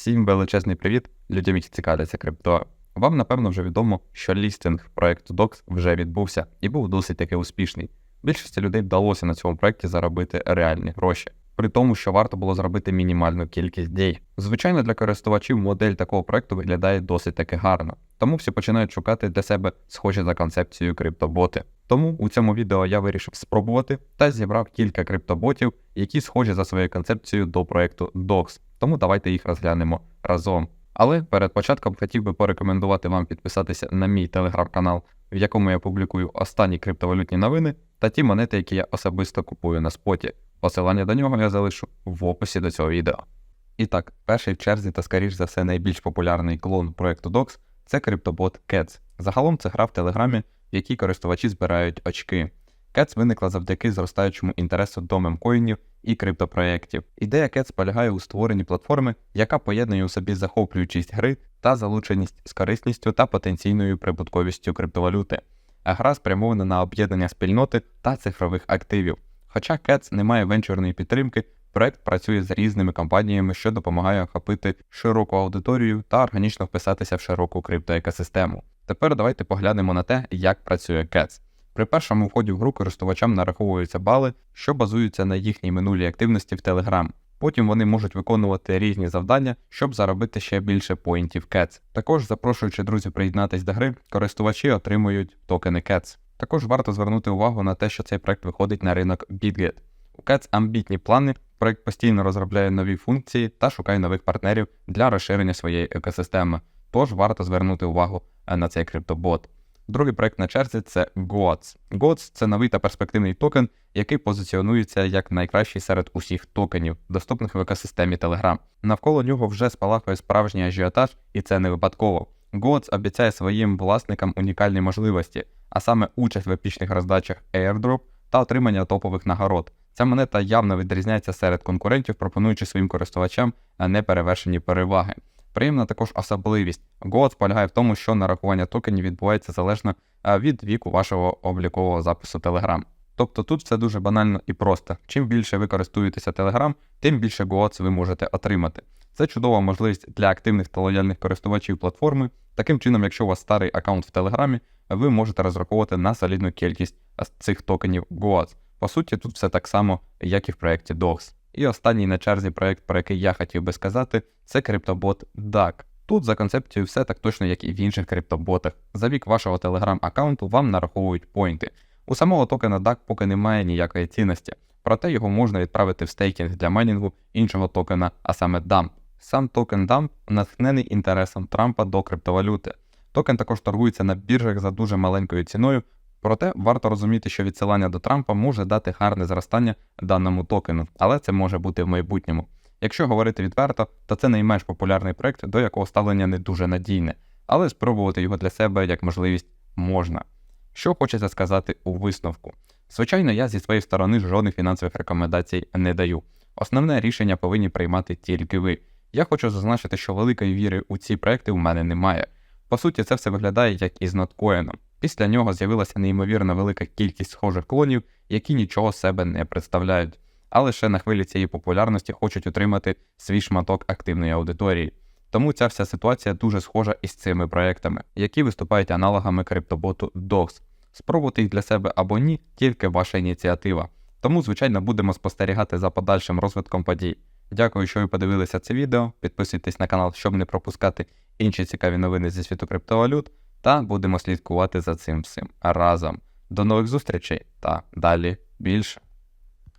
Всім величезний привіт людям, які цікавляться крипто. Вам напевно вже відомо, що лістинг проекту DOX вже відбувся і був досить таки успішний. Більшості людей вдалося на цьому проекті заробити реальні гроші, при тому, що варто було зробити мінімальну кількість дій. Звичайно, для користувачів модель такого проекту виглядає досить таки гарно, тому всі починають шукати для себе схожі за концепцією криптоботи. Тому у цьому відео я вирішив спробувати та зібрав кілька криптоботів, які схожі за своєю концепцією до проекту DOX. Тому давайте їх розглянемо разом. Але перед початком хотів би порекомендувати вам підписатися на мій телеграм-канал, в якому я публікую останні криптовалютні новини та ті монети, які я особисто купую на споті. Посилання до нього я залишу в описі до цього відео. І так, перший в черзі та, скоріш за все, найбільш популярний клон проекту DOX – це криптобот Cats. Загалом це гра в Телеграмі, в якій користувачі збирають очки. Cats виникла завдяки зростаючому інтересу до мемкоїнів і криптопроєктів. Ідея Cats полягає у створенні платформи, яка поєднує у собі захоплюючість гри та залученість з корисністю та потенційною прибутковістю криптовалюти. А гра спрямована на об'єднання спільноти та цифрових активів. Хоча Cats не має венчурної підтримки, проект працює з різними компаніями, що допомагає охопити широку аудиторію та органічно вписатися в широку криптоекосистему. Тепер давайте поглянемо на те, як працює Cats. При першому вході в гру користувачам нараховуються бали, що базуються на їхній минулій активності в Telegram. Потім вони можуть виконувати різні завдання, щоб заробити ще більше поінтів Cats. Також, запрошуючи друзів приєднатись до гри, користувачі отримують токени Cats. Також варто звернути увагу на те, що цей проект виходить на ринок BitGet. У Cats амбітні плани, проект постійно розробляє нові функції та шукає нових партнерів для розширення своєї екосистеми. Тож варто звернути увагу на цей криптобот. Другий проект на черзі це GOTS. GOTS – це новий та перспективний токен, який позиціонується як найкращий серед усіх токенів, доступних в екосистемі Telegram. Навколо нього вже спалахує справжній ажіотаж, і це не випадково. GOTS обіцяє своїм власникам унікальні можливості, а саме участь в епічних роздачах Airdrop та отримання топових нагород. Ця монета явно відрізняється серед конкурентів, пропонуючи своїм користувачам неперевершені переваги. Приємна також особливість. GOAT полягає в тому, що нарахування токенів відбувається залежно від віку вашого облікового запису Telegram. Тобто тут все дуже банально і просто. Чим більше ви користуєтеся Telegram, тим більше GOATS ви можете отримати. Це чудова можливість для активних та лояльних користувачів платформи. Таким чином, якщо у вас старий аккаунт в Телеграмі, ви можете розраховувати на солідну кількість цих токенів GOATS. По суті, тут все так само, як і в проєкті DOX. І останній на черзі проект, про який я хотів би сказати, це криптобот DAC. Тут за концепцією все так точно, як і в інших криптоботах. За вік вашого телеграм-аккаунту вам нараховують поінти. У самого токена DAC поки немає ніякої цінності, проте його можна відправити в стейкінг для майнінгу іншого токена, а саме DAMP. Сам токен DAMP натхнений інтересом Трампа до криптовалюти. Токен також торгується на біржах за дуже маленькою ціною, Проте варто розуміти, що відсилання до Трампа може дати гарне зростання даному токену, але це може бути в майбутньому. Якщо говорити відверто, то це найменш популярний проект, до якого ставлення не дуже надійне, але спробувати його для себе як можливість можна. Що хочеться сказати у висновку? Звичайно, я зі своєї сторони жодних фінансових рекомендацій не даю. Основне рішення повинні приймати тільки ви. Я хочу зазначити, що великої віри у ці проекти у мене немає. По суті, це все виглядає як із ноткоїном. Після нього з'явилася неймовірно велика кількість схожих клонів, які нічого себе не представляють, а лише на хвилі цієї популярності хочуть отримати свій шматок активної аудиторії. Тому ця вся ситуація дуже схожа із цими проектами, які виступають аналогами криптоботу DOX. Спробувати їх для себе або ні, тільки ваша ініціатива. Тому, звичайно, будемо спостерігати за подальшим розвитком подій. Дякую, що ви подивилися це відео. Підписуйтесь на канал, щоб не пропускати інші цікаві новини зі світу криптовалют та будемо слідкувати за цим всім разом. До нових зустрічей та далі більше.